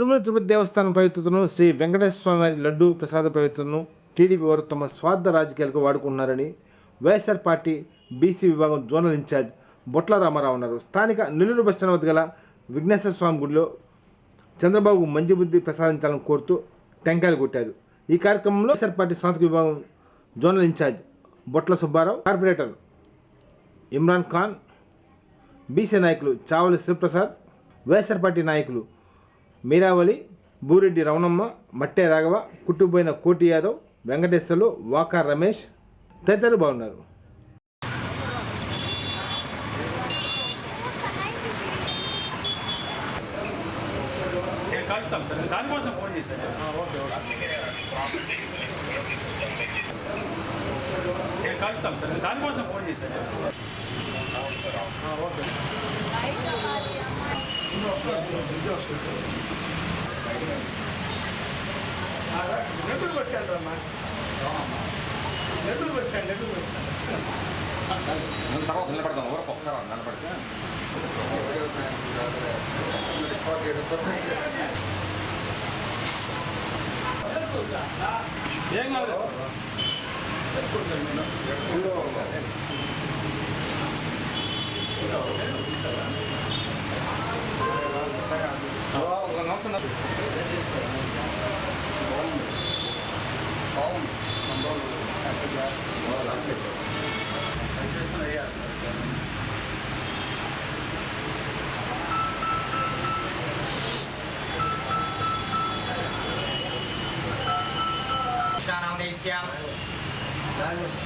తిరుమల తిరుపతి దేవస్థానం పవిత్రతను శ్రీ వెంకటేశ్వర స్వామి వారి లడ్డు ప్రసాద పవిత్రతను టీడీపీ వారు తమ స్వార్థ రాజకీయాలకు వాడుకున్నారని వైఎస్ఆర్ పార్టీ బీసీ విభాగం జోనల్ ఇన్ఛార్జ్ బొట్ల రామారావు అన్నారు. స్థానిక నెల్లూరు బస్టాండ్ వద్ద గల విఘ్నేశ్వర స్వామి గుడిలో చంద్రబాబు మంచి బుద్ధి ప్రసాదించాలని కోరుతూ టెంకాయలు కొట్టారు. ఈ కార్యక్రమంలో వైఎస్ఆర్ పార్టీ సాంస్కృతిక విభాగం zonal incharge Botla Subbarao corporator Imran Khan BC నాయకులు చావలి శివప్రసాద్ వైఎస్ఆర్ పార్టీ నాయకులు మీరావళి బూరెడ్డి రమణమ్మ మట్టే రాఘవ కుట్టుపోయిన కోటి యాదవ్ వెంకటేశ్వర్లు వాకా రమేష్ తదితరులు బాగున్నారు. నేను సార్. దానికోసం ఫోన్ చేశాను. Okay okay. నేను కలుస్తాను సార్. దానికోసం ఫోన్ చేశాను ఓకే నెల్లూరు బస్ స్టాండ్ అమ్మా. Nellore bus stand Nellore bus stand తర్వాత నిలబడదాం ఊరకు ఒకసారి నిలబడితే ఏం కాదు ఒక నిమిషం నామదేశ్యాం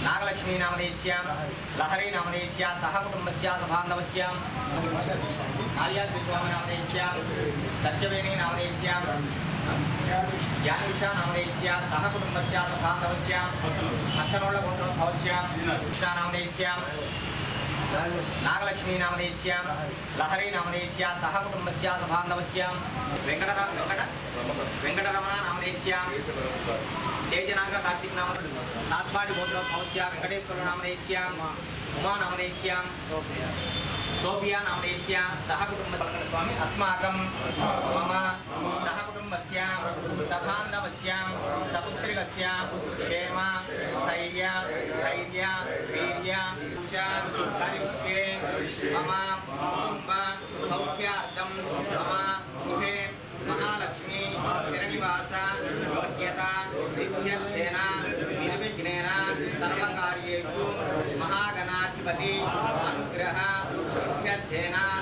నాగలక్ష్మీ నామదేశ్యాం లహరీ నామదేశ్యా సహ కుటుంబస్య సబాంధవస్యాం ఆర్యాద్రి స్వామి నామదేశ్యాం సత్యవేణి నామదేశ్యాం యానుషా నామదేశ్య సహ కుటుంబస్య సబాంధవస్యాం అచ్చనోళ్ళ భవస్యాం కృష్ణా నామదేశ్యాం నాగలక్ష్మీ నామదేశ్యాం లహరి నామదేశ్య సహ కుటుంబస్య సబాంధవస్యాం వెంకటర వెంకట వెంకటరమణ నామదేశ్యాం తేజనాగ కార్తీక్ నామ సాత్పాటి గోత్ర భవస్యా వెంకటేశ్వర నామదేశ్యాం ఉమా నామదేశ్యాం सोफिया नाम सह स्वामी अस्माक मम सह कुटुम्बस्य सखान्दवस्य सपुत्रिकस्य, क्षेम, स्थर्य, धैर्य, वीर्य च मम कुटुम्ब, सौख्यार्थं, मम गृहे, महालक्ष्मी श्रीनिवास वस्यता, सिद्ध्यर्थेन सर्व्यु महागणाधिपति Yeah.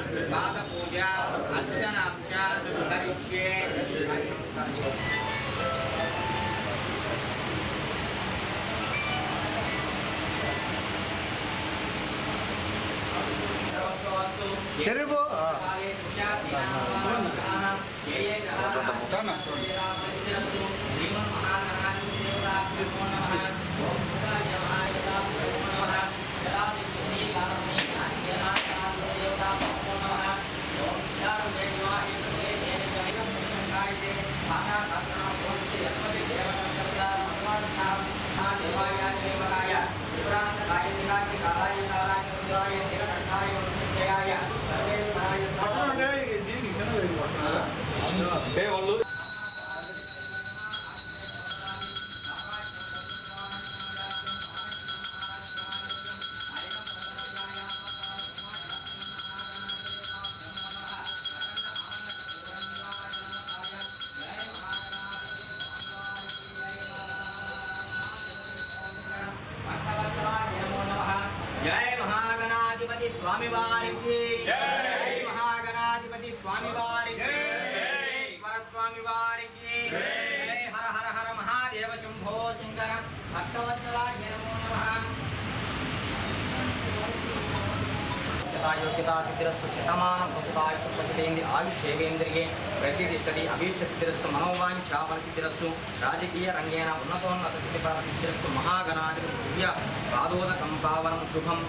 యోగ్యతా సిద్ధిరస్సు శతమానం ప్రసుతాయు సచివేంద్రి ఆయుషేవేంద్రియే ప్రతిష్టతి అభీష్ట సిద్ధిరస్సు మనోవాంఛా ఫలసిద్ధిరస్సు రాజకీయ రంగేణ ఉన్నతోన్నత సిద్ధిరస్సు మహాగణాది దివ్య పాదోదకం పావనం శుభం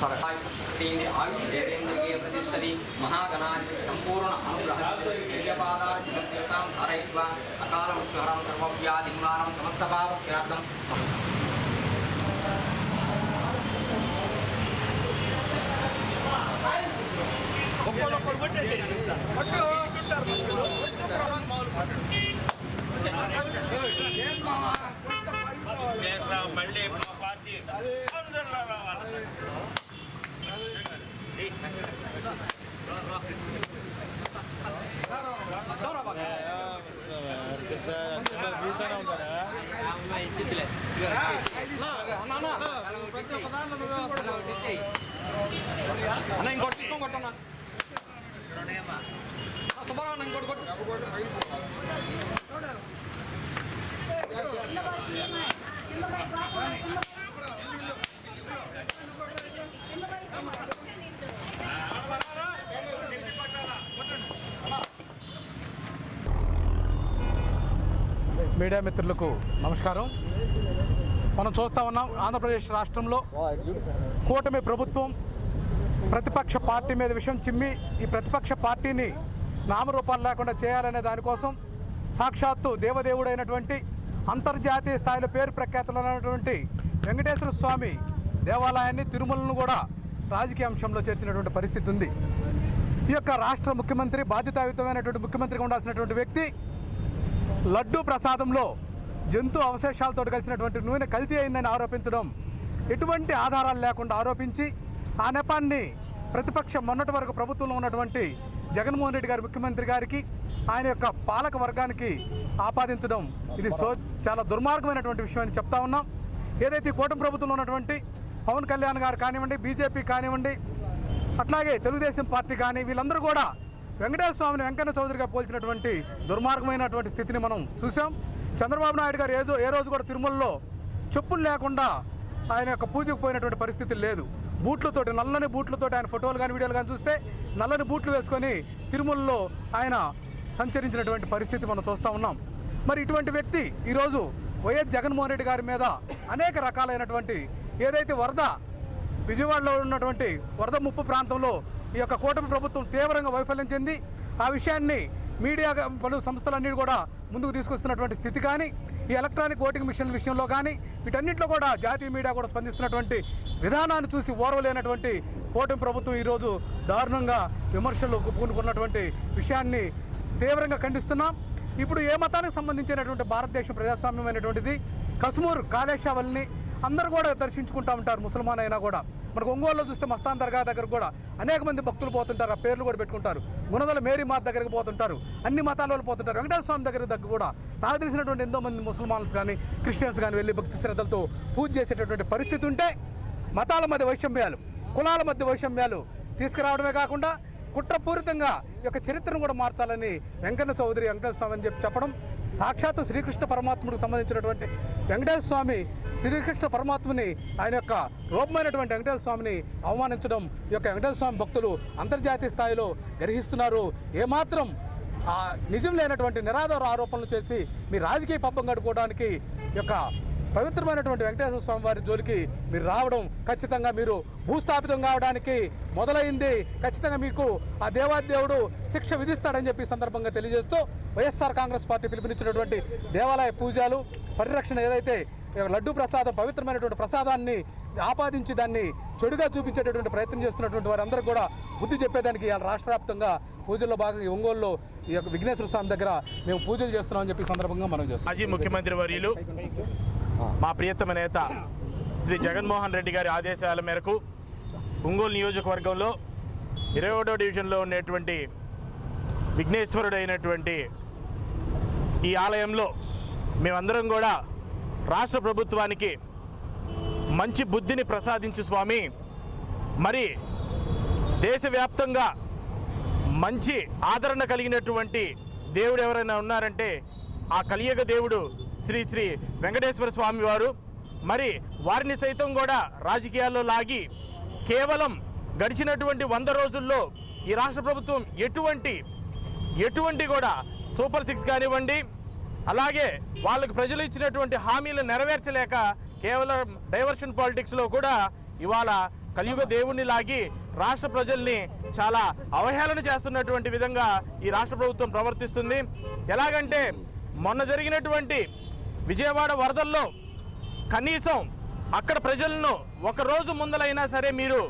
సతేంద్రి ఆయుషేవేంద్రియే ప్రతిష్టతి మహాగణాది సంపూర్ణ అనుగ్రహ దివ్యపాదాలు అకాల మృత్యుహరం సర్వవ్యాధిమానం సమస్త పాప మళ్ళీ మా పార్టీ అందరూ రావాలి అన్న ఇంకోటి ఇంకో కొట్టన్నా సుబ్బారావు ఇంకోటి కొట్టు మీడియా మిత్రులకు నమస్కారం. మనం చూస్తా ఉన్నాం ఆంధ్రప్రదేశ్ రాష్ట్రంలో కూటమి ప్రభుత్వం ప్రతిపక్ష పార్టీ మీద విషయం చిమ్మి ఈ ప్రతిపక్ష పార్టీని నామరూపాలు లేకుండా చేయాలనే దానికోసం సాక్షాత్తు దేవదేవుడైనటువంటి అంతర్జాతీయ స్థాయిలో పేరు ప్రఖ్యాతులైనటువంటి వెంకటేశ్వర స్వామి దేవాలయాన్ని తిరుమలను కూడా రాజకీయ అంశంలో చేర్చినటువంటి పరిస్థితి ఉంది. ఈ యొక్క రాష్ట్ర ముఖ్యమంత్రి బాధ్యతాయుతమైనటువంటి ముఖ్యమంత్రిగా ఉండాల్సినటువంటి వ్యక్తి లడ్డూ ప్రసాదంలో జంతు అవశేషాలతో కలిసినటువంటి నూనె కల్తీ అయిందని ఆరోపించడం ఎటువంటి ఆధారాలు లేకుండా ఆరోపించి ఆ నెపాన్ని ప్రతిపక్షం మొన్నటి వరకు ప్రభుత్వంలో ఉన్నటువంటి జగన్మోహన్ రెడ్డి గారి ముఖ్యమంత్రి గారికి ఆయన యొక్క పాలక వర్గానికి ఆపాదించడం ఇది సో చాలా దుర్మార్గమైనటువంటి విషయం అని చెప్తా ఉన్నాం. ఏదైతే కూటమి ప్రభుత్వంలో ఉన్నటువంటి పవన్ కళ్యాణ్ గారు కానివ్వండి బీజేపీ కానివ్వండి అట్లాగే తెలుగుదేశం పార్టీ కానీ వీళ్ళందరూ కూడా వెంకటేశ్వర స్వామిని వెంకన్న చౌదరిగా పోల్చినటువంటి దుర్మార్గమైనటువంటి స్థితిని మనం చూసాం చంద్రబాబు నాయుడు గారు ఏజో ఏ రోజు కూడా తిరుమలలో చెప్పులు లేకుండా ఆయన యొక్క పూజకు పోయినటువంటి పరిస్థితి లేదు. బూట్లతోటి నల్లని బూట్లతో ఆయన ఫోటోలు కానీ వీడియోలు కానీ చూస్తే నల్లని బూట్లు వేసుకొని తిరుమలలో ఆయన సంచరించినటువంటి పరిస్థితి మనం చూస్తూ ఉన్నాం. మరి ఇటువంటి వ్యక్తి ఈరోజు వైఎస్ జగన్మోహన్ రెడ్డి గారి మీద అనేక రకాలైనటువంటి ఏదైతే వరద విజయవాడలో ఉన్నటువంటి వరద ముప్పు ప్రాంతంలో ఈ యొక్క కూటమి ప్రభుత్వం తీవ్రంగా వైఫల్యం చెంది ఆ విషయాన్ని మీడియా పలు సంస్థలన్నీ కూడా ముందుకు తీసుకొస్తున్నటువంటి స్థితి కానీ ఈ ఎలక్ట్రానిక్ ఓటింగ్ మిషన్ విషయంలో కానీ వీటన్నింటిలో కూడా జాతీయ మీడియా కూడా స్పందిస్తున్నటువంటి విధానాన్ని చూసి ఓర్వలేనటువంటి కూటమి ప్రభుత్వం ఈరోజు దారుణంగా విమర్శలు పూనుకున్నటువంటి విషయాన్ని తీవ్రంగా ఖండిస్తున్నాం. ఇప్పుడు ఏ మతానికి సంబంధించినటువంటి భారతదేశం ప్రజాస్వామ్యమైనటువంటిది? కశ్మూర్ కాళేశ్వల్ని అందరూ కూడా దర్శించుకుంటా ఉంటారు ముసల్మాన్ అయినా కూడా. మనకు ఒంగోలులో చూస్తే మస్తాన్ దర్గా దగ్గర కూడా అనేక మంది భక్తులు పోతుంటారు ఆ పేర్లు కూడా పెట్టుకుంటారు. గుణదల మేరీ మాత దగ్గరికి పోతుంటారు అన్ని మతాల వాళ్ళు పోతుంటారు. వెంకటేశ్వర స్వామి దగ్గర దగ్గర కూడా నాకు తెలిసినటువంటి ఎంతో మంది ముసల్మాన్స్ కానీ క్రిస్టియన్స్ కానీ వెళ్ళి భక్తి శ్రద్ధలతో పూజ చేసేటటువంటి పరిస్థితి ఉంటే మతాల మధ్య వైషమ్యాలు కులాల మధ్య వైషమ్యాలు తీసుకురావడమే కాకుండా కుట్రపూరితంగా ఈ యొక్క చరిత్రను కూడా మార్చాలని వెంకన్న చౌదరి వెంకటేశ్వర స్వామి అని చెప్పి చెప్పడం సాక్షాత్తు శ్రీకృష్ణ పరమాత్ముడికి సంబంధించినటువంటి వెంకటేశ్వర స్వామి శ్రీకృష్ణ పరమాత్ముని ఆయన యొక్క రూపమైనటువంటి వెంకటేశ్వర స్వామిని అవమానించడం ఈ యొక్క వెంకటేశ్వర స్వామి భక్తులు అంతర్జాతీయ స్థాయిలో గ్రహిస్తున్నారు. ఏమాత్రం నిజం లేనటువంటి నిరాధార ఆరోపణలు చేసి మీ రాజకీయ పబ్బం గడుపుకోవడానికి ఈ యొక్క పవిత్రమైనటువంటి వెంకటేశ్వర స్వామి వారి జోలికి మీరు రావడం ఖచ్చితంగా మీరు భూస్థాపితం కావడానికి మొదలైంది. ఖచ్చితంగా మీకు ఆ దేవాదేవుడు శిక్ష విధిస్తాడని చెప్పి సందర్భంగా తెలియజేస్తూ వైఎస్ఆర్ కాంగ్రెస్ పార్టీ పిలుపునిచ్చినటువంటి దేవాలయ పూజలు పరిరక్షణ ఏదైతే ఈ యొక్క ప్రసాదం పవిత్రమైనటువంటి ప్రసాదాన్ని ఆపాదించి దాన్ని చెడుగా చూపించేటటువంటి ప్రయత్నం చేస్తున్నటువంటి వారందరూ కూడా బుద్ధి చెప్పేదానికి ఇవాళ రాష్ట్ర వ్యాప్తంగా పూజల్లో భాగంగా ఒంగోలులో ఈ యొక్క విఘ్నేశ్వర స్వామి దగ్గర మేము పూజలు చేస్తున్నామని చెప్పి సందర్భంగా మనం చేస్తాం మాజీ ముఖ్యమంత్రి వర్యులు మా ప్రియతమ నేత శ్రీ జగన్మోహన్ రెడ్డి గారి ఆదేశాల మేరకు ఒంగోలు నియోజకవర్గంలో ఇరవై ఒకటో డివిజన్లో ఉండేటువంటి విఘ్నేశ్వరుడైనటువంటి ఈ ఆలయంలో మేమందరం కూడా రాష్ట్ర ప్రభుత్వానికి మంచి బుద్ధిని ప్రసాదించు స్వామి. మరి దేశవ్యాప్తంగా మంచి ఆదరణ కలిగినటువంటి దేవుడు ఎవరైనా ఉన్నారంటే ఆ కలియుగ దేవుడు శ్రీ శ్రీ వెంకటేశ్వర స్వామి వారు. మరి వారిని సైతం కూడా రాజకీయాల్లో లాగి కేవలం గడిచినటువంటి వంద రోజుల్లో ఈ రాష్ట్ర ప్రభుత్వం ఎటువంటి ఎటువంటి కూడా సూపర్ సిక్స్ కానివ్వండి అలాగే వాళ్ళకు ప్రజలు ఇచ్చినటువంటి హామీలు నెరవేర్చలేక కేవలం డైవర్షన్ పాలిటిక్స్లో కూడా ఇవాళ కలియుగ దేవుణ్ణి లాగి రాష్ట్ర ప్రజల్ని చాలా అవహేళన చేస్తున్నటువంటి విధంగా ఈ రాష్ట్ర ప్రభుత్వం ప్రవర్తిస్తుంది. ఎలాగంటే మొన్న జరిగినటువంటి విజయవాడ వరదల్లో కనీసం అక్కడ ప్రజలను ఒకరోజు ముందలైనా సరే మీరు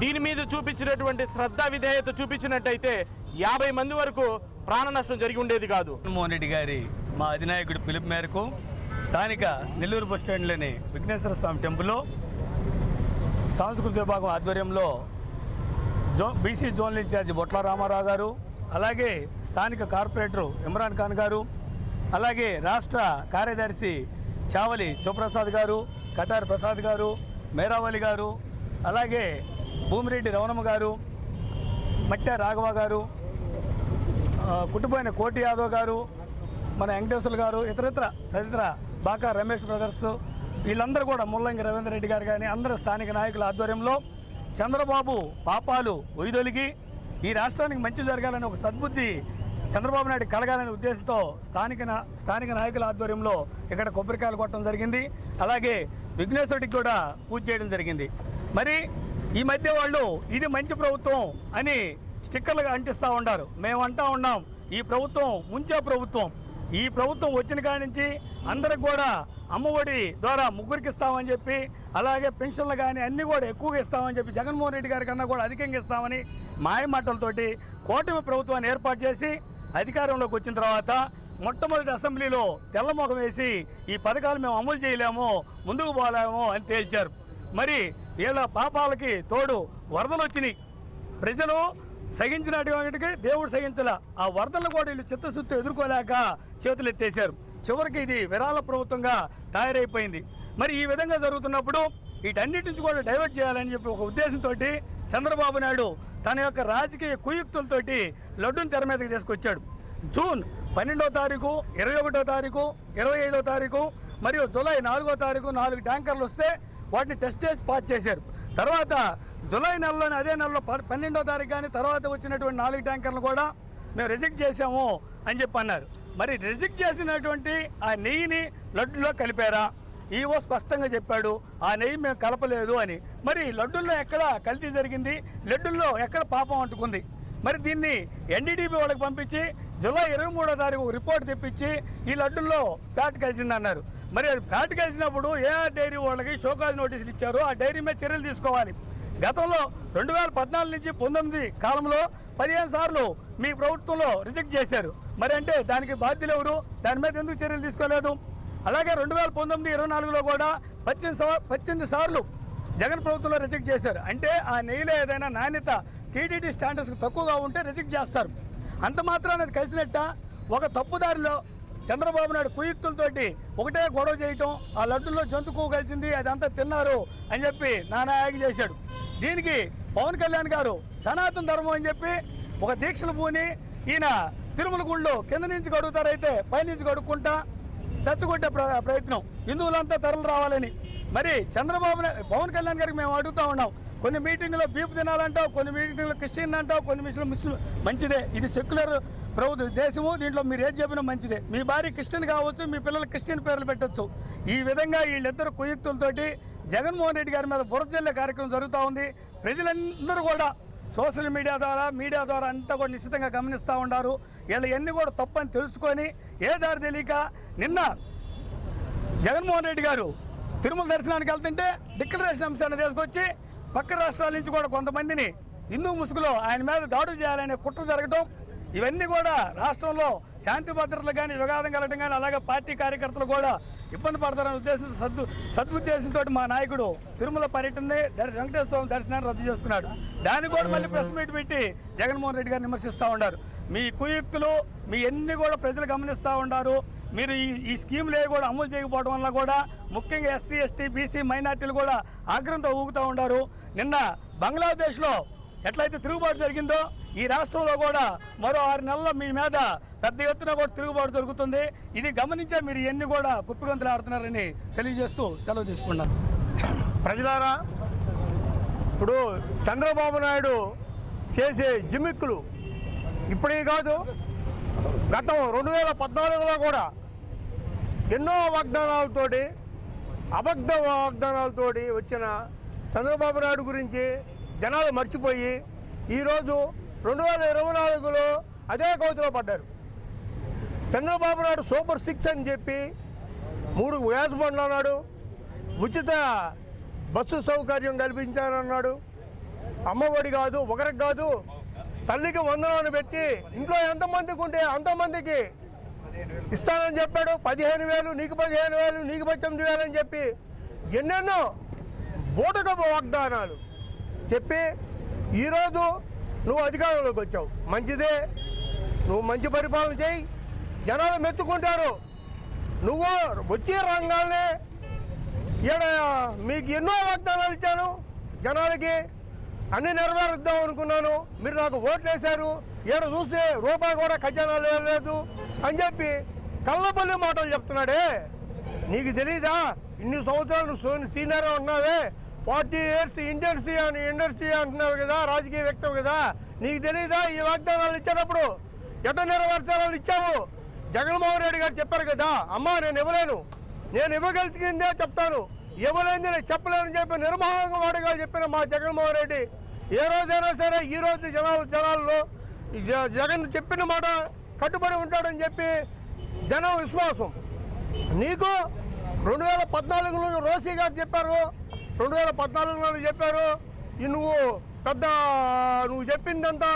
దీని మీద చూపించినటువంటి శ్రద్ధ విధేయత చూపించినట్టయితే యాభై మంది వరకు ప్రాణ నష్టం జరిగి ఉండేది కాదు. జగన్మోహన్ రెడ్డి గారి మా అధినాయకుడి పిలుపు మేరకు స్థానిక నెల్లూరు బస్ స్టాండ్లోని విఘ్నేశ్వర స్వామి టెంపుల్లో సాంస్కృతిక విభాగం ఆధ్వర్యంలో జో BC zone incharge Botla Ramarao గారు అలాగే స్థానిక కార్పొరేటరు ఇమ్రాన్ ఖాన్ గారు అలాగే రాష్ట్ర కార్యదర్శి చావలి శివప్రసాద్ గారు కటార్ ప్రసాద్ గారు మేరావళి గారు అలాగే భూమిరెడ్డి రవణమ్మ గారు మట్టె రాఘవ గారు ఆ, కుట్టుపోయిన కోటి యాదవ్ గారు మన వెంకటేశ్వర గారు ఇతరితర తదితర బాకా రమేష్ బ్రదర్స్ వీళ్ళందరూ కూడా ముల్లంగి రవీంద్ర రెడ్డి గారు కానీ అందరూ స్థానిక నాయకుల ఆధ్వర్యంలో చంద్రబాబు పాపాలు ఒయిదొలిగి ఈ రాష్ట్రానికి మంచి జరగాలని ఒక సద్బుద్ధి చంద్రబాబు నాయుడు కలగాలనే ఉద్దేశంతో స్థానిక స్థానిక నాయకుల ఆధ్వర్యంలో ఇక్కడ కొబ్బరికాయలు కొట్టడం జరిగింది. అలాగే విఘ్నేశ్వరుడికి కూడా పూజ చేయడం జరిగింది. మరి ఈ మధ్య వాళ్ళు ఇది మంచి ప్రభుత్వం అని స్టిక్కర్లుగా అంటిస్తూ ఉన్నారు. మేము అంటా ఉన్నాం ఈ ప్రభుత్వం ముంచే ప్రభుత్వం. ఈ ప్రభుత్వం వచ్చిన కాడి నుంచి అందరికి కూడా అమ్మఒడి ద్వారా ముగ్గురికి ఇస్తామని చెప్పి అలాగే పెన్షన్లు కానీ అన్నీ కూడా ఎక్కువగా ఇస్తామని చెప్పి జగన్మోహన్ రెడ్డి గారి కన్నా కూడా అధికంగా ఇస్తామని మాయ మాటలతోటి కూటమి ప్రభుత్వాన్ని ఏర్పాటు చేసి అధికారంలోకి వచ్చిన తర్వాత మొట్టమొదటి అసెంబ్లీలో తెల్లమొఖం వేసి ఈ పథకాలు మేము అమలు చేయలేము ముందుకు పోలేము అని తేల్చారు. మరి వీళ్ళ పాపాలకి తోడు వరదలు వచ్చినాయి. ప్రజలు సహించినటువంటికి దేవుడు సహించల. ఆ వరదలను కూడా వీళ్ళు చిత్తశుద్ధి ఎదుర్కోలేక చేతులు ఎత్తేశారు. చివరికి ఇది విరాళ ప్రభుత్వంగా తయారైపోయింది. మరి ఈ విధంగా జరుగుతున్నప్పుడు వీటన్నిటి నుంచి కూడా డైవర్ట్ చేయాలని చెప్పి ఒక ఉద్దేశంతో చంద్రబాబు నాయుడు తన యొక్క రాజకీయ కుయుక్తులతోటి లడ్డును తెర మీదకి తీసుకొచ్చాడు. జూన్ పన్నెండో తారీఖు ఇరవై ఒకటో తారీఖు ఇరవై ఐదో తారీఖు మరియు జూలై నాలుగో తారీఖు నాలుగు ట్యాంకర్లు వస్తే వాటిని టెస్ట్ చేసి పాస్ చేశారు. తర్వాత జూలై నెలలోని అదే నెలలో ప- పన్నెండో తారీఖు కానీ తర్వాత వచ్చినటువంటి నాలుగు ట్యాంకర్లు కూడా మేము రిజెక్ట్ చేసాము అని చెప్పి అన్నారు. మరి రిజెక్ట్ చేసినటువంటి ఆ నెయ్యిని లడ్డులో కలిపారా? ఈవో స్పష్టంగా చెప్పాడు ఆ నెయ్యి మేము కలపలేదు అని. మరి లడ్డుల్లో ఎక్కడ కల్తీ జరిగింది? లడ్డుల్లో ఎక్కడ పాపం అంటుకుంది? మరి దీన్ని ఎన్డీడీబీ వాళ్ళకి పంపించి జూలై ఇరవై మూడో తారీఖు ఒక రిపోర్ట్ తెప్పించి ఈ లడ్డుల్లో ఫ్యాట్ కలిసిందన్నారు. మరి అది ఫ్యాట్ కలిసినప్పుడు ఏఆర్ డైరీ వాళ్ళకి షోకాజ్ నోటీసులు ఇచ్చారు. ఆ డైరీ మీద చర్యలు తీసుకోవాలి. గతంలో రెండు వేల పద్నాలుగు నుంచి పంతొమ్మిది కాలంలో పదిహేను సార్లు మీ ప్రభుత్వంలో రిజెక్ట్ చేశారు. మరి అంటే దానికి బాధ్యులు ఎవరు? దాని మీద ఎందుకు చర్యలు తీసుకోలేదు? అలాగే రెండు వేల పంతొమ్మిది ఇరవై నాలుగులో కూడా పద్దెనిమిది సవ- పద్దెనిమిది సార్లు జగన్ ప్రభుత్వంలో రిజెక్ట్ చేశారు. అంటే ఆ నెయ్యిలో ఏదైనా నాణ్యత టీటీడీ స్టాండర్డ్స్కి తక్కువగా ఉంటే రిజెక్ట్ చేస్తారు. అంత మాత్రాన అది కలిసినట్ట ఒక తప్పుదారిలో చంద్రబాబు నాయుడు కుయుక్తులతోటి ఒకటే గొడవ చేయటం ఆ లడ్డుల్లో జంతుకు కలిసింది అదంతా తిన్నారు అని చెప్పి నానా యాగి చేశాడు. దీనికి పవన్ కళ్యాణ్ గారు సనాతన ధర్మం అని చెప్పి ఒక దీక్షలు పూని ఈయన తిరుమల గుళ్ళు కింద నుంచి కడుగుతారైతే పైనుంచి కడుక్కుంటా రెచ్చగొట్టే ప్రయత్నం. హిందువులంతా తరలి రావాలని. మరి చంద్రబాబు పవన్ కళ్యాణ్ గారికి మేము అడుగుతా ఉన్నాం. కొన్ని మీటింగ్లో బీపు తినాలంటావు కొన్ని మీటింగ్లో క్రిస్టియన్ అంటావు కొన్ని మీటింగ్లో ముస్లిం మంచిదే. ఇది సెక్యులర్ ప్రభుత్వ దేశము దీంట్లో మీరు ఏది చెప్పినా మంచిదే. మీ భార్య క్రిస్టియన్ కావచ్చు మీ పిల్లలు క్రిస్టియన్ పేర్లు పెట్టొచ్చు. ఈ విధంగా వీళ్ళిద్దరు కుయుక్తులతోటి జగన్మోహన్ రెడ్డి గారి మీద బురజల్లే కార్యక్రమం జరుగుతూ ఉంది. ప్రజలందరూ కూడా సోషల్ మీడియా ద్వారా మీడియా ద్వారా అంతా కూడా నిశ్చితంగా గమనిస్తూ ఉన్నారు వీళ్ళు ఎన్ని కూడా తప్పని తెలుసుకొని ఏ దారి తెలియక నిన్న జగన్మోహన్ రెడ్డి గారు తిరుమల దర్శనానికి వెళ్తుంటే డిక్లరేషన్ అంశాన్ని తీసుకొచ్చి పక్క రాష్ట్రాల నుంచి కూడా కొంతమందిని హిందూ ముసుగులో ఆయన మీద దాడులు చేయాలనే కుట్ర జరగడం ఇవన్నీ కూడా రాష్ట్రంలో శాంతి భద్రతలు కానీ వివాదం కలగడం కానీ అలాగే పార్టీ కార్యకర్తలు కూడా ఇబ్బంది పడతారనే ఉద్దేశంతో సద్దు సదుద్దేశంతో మా నాయకుడు తిరుమల పర్యటనని దర్శ వెంకటేశ్వర స్వామి దర్శనాన్ని రద్దు చేసుకున్నాడు. దాన్ని కూడా మళ్ళీ ప్రెస్ మీట్ పెట్టి జగన్మోహన్ రెడ్డి గారిని విమర్శిస్తూ ఉన్నారు. మీ కుయుక్తులు మీ ఎన్ని కూడా ప్రజలు గమనిస్తూ ఉన్నారు. మీరు ఈ ఈ స్కీములు ఏవి కూడా అమలు చేయకపోవడం వల్ల కూడా ముఖ్యంగా ఎస్సీ ఎస్టీ బీసీ మైనార్టీలు కూడా ఆగ్రహంతో ఊగుతూ ఉన్నారు. నిన్న బంగ్లాదేశ్లో ఎట్లయితే తిరుగుబాటు జరిగిందో ఈ రాష్ట్రంలో కూడా మరో ఆరు నెలల్లో మీ మీద పెద్ద ఎత్తున కూడా తిరుగుబాటు జరుగుతుంది. ఇది గమనించే మీరు ఎన్ని కూడా కుప్పిగంతులు ఆడుతున్నారని తెలియజేస్తూ సెలవు తీసుకున్నాను ప్రజలారా ఇప్పుడు చంద్రబాబు నాయుడు చేసే జిమ్మిక్కులు ఇప్పుడే కాదు గతం రెండు వేల పద్నాలుగులో కూడా ఎన్నో వాగ్దానాలతోటి అబద్ధ వాగ్దానాలతోటి వచ్చిన చంద్రబాబు నాయుడు గురించి జనాలు మర్చిపోయి ఈరోజు రెండు వేల ఇరవై నాలుగులో అదే కోతిలో పడ్డారు. చంద్రబాబు నాయుడు సూపర్ సిక్స్ అని చెప్పి మూడు గ్యాస్ అన్నాడు ఉచిత బస్సు సౌకర్యం కల్పించానన్నాడు అమ్మఒడి కాదు ఒకరికి కాదు తల్లికి వందనాన్ని పెట్టి ఇంట్లో ఎంతమందికి ఉంటే అంతమందికి ఇస్తానని చెప్పాడు. పదిహేను వేలు నీకు పదిహేను వేలు నీకు పద్దెనిమిది వేలు అని చెప్పి ఎన్నెన్నో బూటకపు వాగ్దానాలు. చెప్పి ఈరోజు నువ్వు అధికారంలోకి వచ్చావు. మంచిదే. నువ్వు మంచి పరిపాలన చేయి. జనాలు మెచ్చుకుంటారు. నువ్వు వచ్చే రంగాల్నే ఈడ మీకు ఎన్నో వాగ్దానాలు ఇచ్చాను. జనాలకి అన్ని నెరవేరుద్దాం అనుకున్నాను. మీరు నాకు ఓట్లు వేశారు ఈడ చూస్తే రూపాయి కూడా ఖజానా లేదు. అని చెప్పి కళ్ళపల్లి మాటలు చెప్తున్నాడే. నీకు తెలీదా? ఇన్ని సంవత్సరాలు నువ్వు సీనియర్ ఉన్నావే ఫార్టీ ఇయర్స్ ఇండస్ట్రీ అని ఇండస్ట్రీ అంటున్నావు కదా రాజకీయ వ్యక్తం కదా. నీకు తెలీదా ఈ వాగ్దానాలు ఇచ్చేటప్పుడు? ఎట్ట నెరవేర్చాలని ఇచ్చావు? జగన్మోహన్ రెడ్డి గారు చెప్పారు కదా అమ్మా నేను ఇవ్వలేను. నేను ఇవ్వగలిగిందే చెప్తాను. ఇవ్వలేని నేను చెప్పలేనని చెప్పి నిర్మోహంగా వాడిగా చెప్పిన మా జగన్మోహన్ రెడ్డి ఏ రోజైనా సరే ఈ రోజు జనాలు జనాల్లో జగన్ చెప్పిన మాట కట్టుబడి ఉంటాడని చెప్పి జనం విశ్వాసం. నీకు రెండు వేల పద్నాలుగులో రోసీ గారు చెప్పారు రెండు వేల పద్నాలుగులో చెప్పారు. ఈ నువ్వు పెద్ద నువ్వు చెప్పిందంతా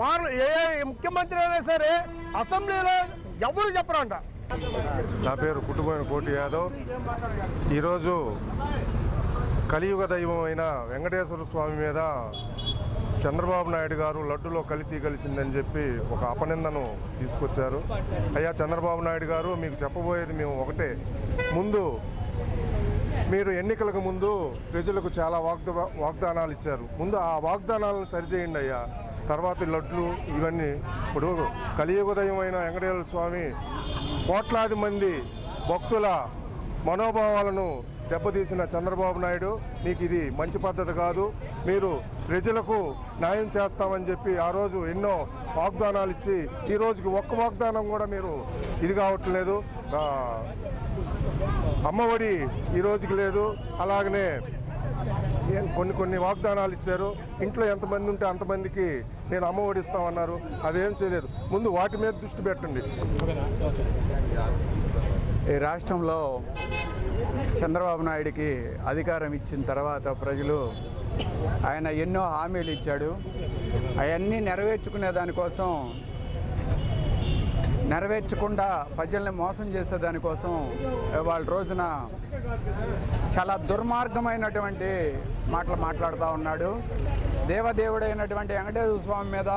పార్ల ఏ ముఖ్యమంత్రి అయినా సరే అసెంబ్లీలో ఎవరు చెప్పరంట. నా పేరు కుటుంబమైన కోటి యాదవ్. ఈరోజు కలియుగ దైవం అయిన వెంకటేశ్వర స్వామి మీద చంద్రబాబు నాయుడు గారు లడ్డులో కలితీ కలిసిందని చెప్పి ఒక అపనిందను తీసుకొచ్చారు. అయ్యా చంద్రబాబు నాయుడు గారు మీకు చెప్పబోయేది మేము ఒకటే. ముందు మీరు ఎన్నికలకు ముందు ప్రజలకు చాలా వాగ్ద వాగ్దానాలు ఇచ్చారు. ముందు ఆ వాగ్దానాలను సరిచేయండి అయ్యా. తర్వాత లడ్లు ఇవన్నీ. ఇప్పుడు కలియుగదయం అయిన వెంకటేశ్వర స్వామి కోట్లాది మంది భక్తుల మనోభావాలను దెబ్బతీసిన చంద్రబాబు నాయుడు మీకు ఇది మంచి పద్ధతి కాదు. మీరు ప్రజలకు న్యాయం చేస్తామని చెప్పి ఆ రోజు ఎన్నో వాగ్దానాలు ఇచ్చి ఈ రోజుకి ఒక్క వాగ్దానం కూడా మీరు ఇది కావట్లేదు. అమ్మఒడి ఈ రోజుకి లేదు. అలాగనే కొన్ని కొన్ని వాగ్దానాలు ఇచ్చారు. ఇంట్లో ఎంతమంది ఉంటే అంతమందికి నేను అమ్మఒడి ఇస్తామన్నారు. అదేం చేయలేదు. ముందు వాటి మీద దృష్టి పెట్టండి. ఈ రాష్ట్రంలో చంద్రబాబు నాయుడికి అధికారం ఇచ్చిన తర్వాత ప్రజలు ఆయన ఎన్నో హామీలు ఇచ్చాడు. అవన్నీ నెరవేర్చుకునే దానికోసం నెరవేర్చకుండా ప్రజల్ని మోసం చేసే దానికోసం వాళ్ళ రోజున చాలా దుర్మార్గమైనటువంటి మాటలు మాట్లాడుతూ ఉన్నాడు. దేవదేవుడైనటువంటి వెంకటేశ్వర స్వామి మీద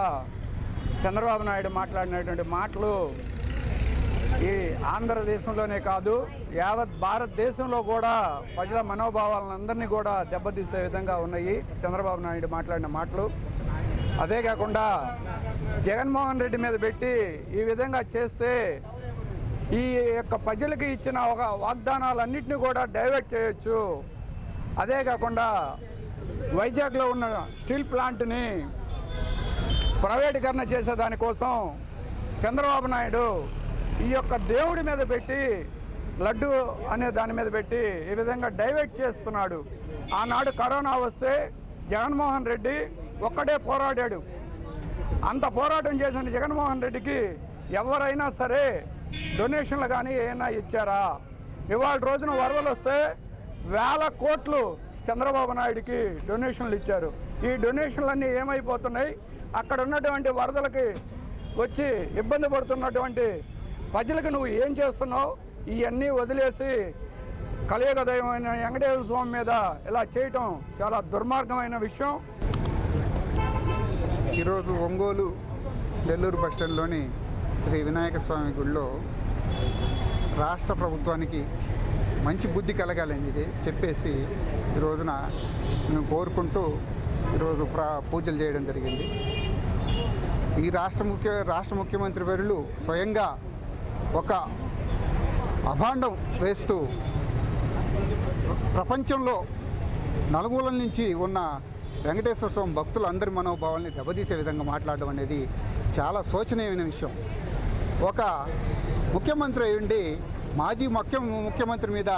చంద్రబాబు నాయుడు మాట్లాడినటువంటి మాటలు ఈ ఆంధ్రదేశంలోనే కాదు యావత్ భారతదేశంలో కూడా ప్రజల మనోభావాలను అందరినీ కూడా దెబ్బతీసే విధంగా ఉన్నాయి. చంద్రబాబు నాయుడు మాట్లాడిన మాటలు అదే కాకుండా జగన్మోహన్ రెడ్డి మీద పెట్టి ఈ విధంగా చేస్తే ఈ యొక్క ప్రజలకు ఇచ్చిన ఒక వాగ్దానాలన్నింటినీ కూడా డైవర్ట్ చేయొచ్చు. అదే కాకుండా వైజాగ్లో ఉన్న స్టీల్ ప్లాంట్ని ప్రైవేటీకరణ చేసేదానికోసం చంద్రబాబు నాయుడు ఈ యొక్క దేవుడి మీద పెట్టి లడ్డు అనే దాని మీద పెట్టి ఈ విధంగా డైవర్ట్ చేస్తున్నాడు. ఆనాడు కరోనా వస్తే జగన్మోహన్ రెడ్డి ఒక్కడే పోరాడాడు. అంత పోరాటం చేసిన జగన్మోహన్ రెడ్డికి ఎవరైనా సరే డొనేషన్లు కానీ ఏమైనా ఇచ్చారా? ఇవాళ రోజున వరదలు వస్తే వేల కోట్లు చంద్రబాబు నాయుడికి డొనేషన్లు ఇచ్చారు. ఈ డొనేషన్లన్నీ ఏమైపోతున్నాయి? అక్కడ ఉన్నటువంటి వరదలకి వచ్చి ఇబ్బంది పడుతున్నటువంటి ప్రజలకు నువ్వు ఏం చేస్తున్నావు? ఇవన్నీ వదిలేసి కలియుగ దైవమైన వెంకటేశ్వర స్వామి మీద ఇలా చేయటం చాలా దుర్మార్గమైన విషయం. ఈరోజు ఒంగోలు నెల్లూరు బస్టాండ్లోని శ్రీ వినాయక స్వామి గుడిలో రాష్ట్ర ప్రభుత్వానికి మంచి బుద్ధి కలగాలని ఇది చెప్పేసి ఈ రోజున మేము కోరుకుంటూ ఈరోజు ప్రా పూజలు చేయడం జరిగింది. ఈ రాష్ట్ర ముఖ్య రాష్ట్ర ముఖ్యమంత్రి వర్యులు స్వయంగా ఒక అభాండం వేస్తూ ప్రపంచంలో నలుమూలల నుంచి ఉన్న వెంకటేశ్వర స్వామి భక్తులు అందరి మనోభావాల్ని దెబ్బతీసే విధంగా మాట్లాడడం అనేది చాలా శోచనీయమైన విషయం. ఒక ముఖ్యమంత్రి అయి ఉండి మాజీ ముఖ్య ముఖ్యమంత్రి మీద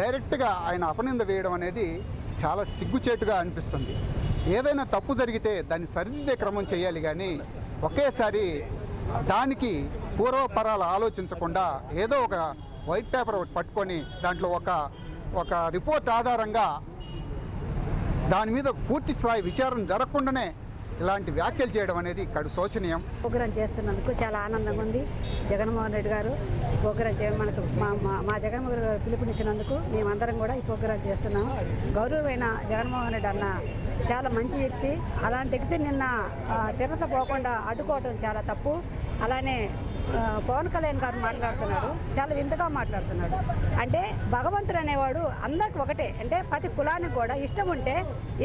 డైరెక్ట్గా ఆయన అపనింద వేయడం అనేది చాలా సిగ్గుచేటుగా అనిపిస్తుంది. ఏదైనా తప్పు జరిగితే దాన్ని సరిదిద్దే క్రమం చేయాలి కానీ ఒకేసారి దానికి పూర్వపరాలు ఆలోచించకుండా ఏదో ఒక వైట్ పేపర్ ఒకటి పట్టుకొని దాంట్లో ఒక ఒక రిపోర్ట్ ఆధారంగా దాని మీద పూర్తి స్థాయి విచారణ జరగకుండానే ఇలాంటి వ్యాఖ్యలు చేయడం అనేది ఇక్కడ శోచనీయం. ప్రోగ్రాం చేస్తున్నందుకు చాలా ఆనందంగా ఉంది. జగన్మోహన్ రెడ్డి గారు ప్రోగ్రాం చేయ మనకు మా మా- జగన్మోహన్ రెడ్డి గారు పిలుపునిచ్చినందుకు మేమందరం కూడా ఈ ప్రోగ్రాం చేస్తున్నాం. గౌరవమైన జగన్మోహన్ రెడ్డి అన్న చాలా మంచి వ్యక్తి. అలాంటి వ్యక్తి నిన్న ఆ, తిరుపతి పోకుండా అడ్డుకోవడం చాలా తప్పు. అలానే పవన్ కళ్యాణ్ గారు మాట్లాడుతున్నాడు చాలా వింతగా మాట్లాడుతున్నాడు. అంటే భగవంతుడు అనేవాడు అందరికి ఒకటే అంటే ప్రతి కులానికి కూడా ఇష్టం ఉంటే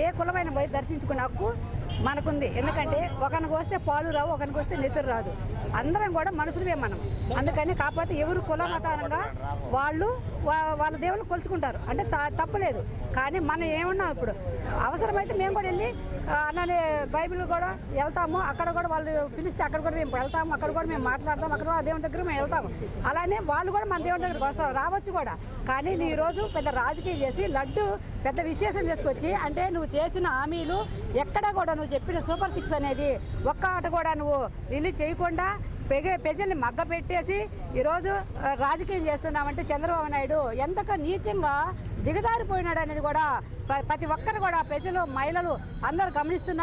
ఏ కులమైన పోయి దర్శించుకునే హక్కు మనకుంది. ఎందుకంటే ఒకరికి వస్తే పాలు రావు ఒకరికి వస్తే నిద్ర రాదు. అందరం కూడా మనుషులమే మనం. అందుకని కాకపోతే ఎవరు కుల మతానంగా వాళ్ళు వా- వాళ్ళ దేవుళ్ళు కొలుచుకుంటారు. అంటే త- తప్పలేదు కానీ మనం ఏమన్నా ఇప్పుడు? అవసరమైతే మేము కూడా వెళ్ళి ఆ, బైబిల్ కూడా వెళ్తాము. అక్కడ కూడా వాళ్ళు పిలిస్తే అక్కడ కూడా మేము వెళ్తాము. అక్కడ కూడా మేము మాట్లాడతాం అక్కడ కూడా దేవుని దగ్గర మేము వెళ్తాము. అలానే వాళ్ళు కూడా మన దేవుని దగ్గరికి వస్తారు. రావచ్చు కూడా. కానీ నీ రోజు పెద్ద రాజకీయం చేసి లడ్డు పెద్ద విశేషం తీసుకొచ్చి అంటే నువ్వు చేసిన హామీలు ఎక్కడ కూడా నువ్వు చెప్పిన సూపర్ సిక్స్ అనేది ఒక్క ఆట కూడా నువ్వు రిలీజ్ చేయకుండా పెగే ప్రజల్ని మగ్గ పెట్టేసి ఈరోజు రాజకీయం చేస్తున్నామంటే చంద్రబాబు నాయుడు ఎంతగా నీచంగా దిగజారిపోయినాడు అనేది కూడా ప్రతి ఒక్కరు కూడా ప్రజలు మహిళలు అందరూ గమనిస్తున్నారు.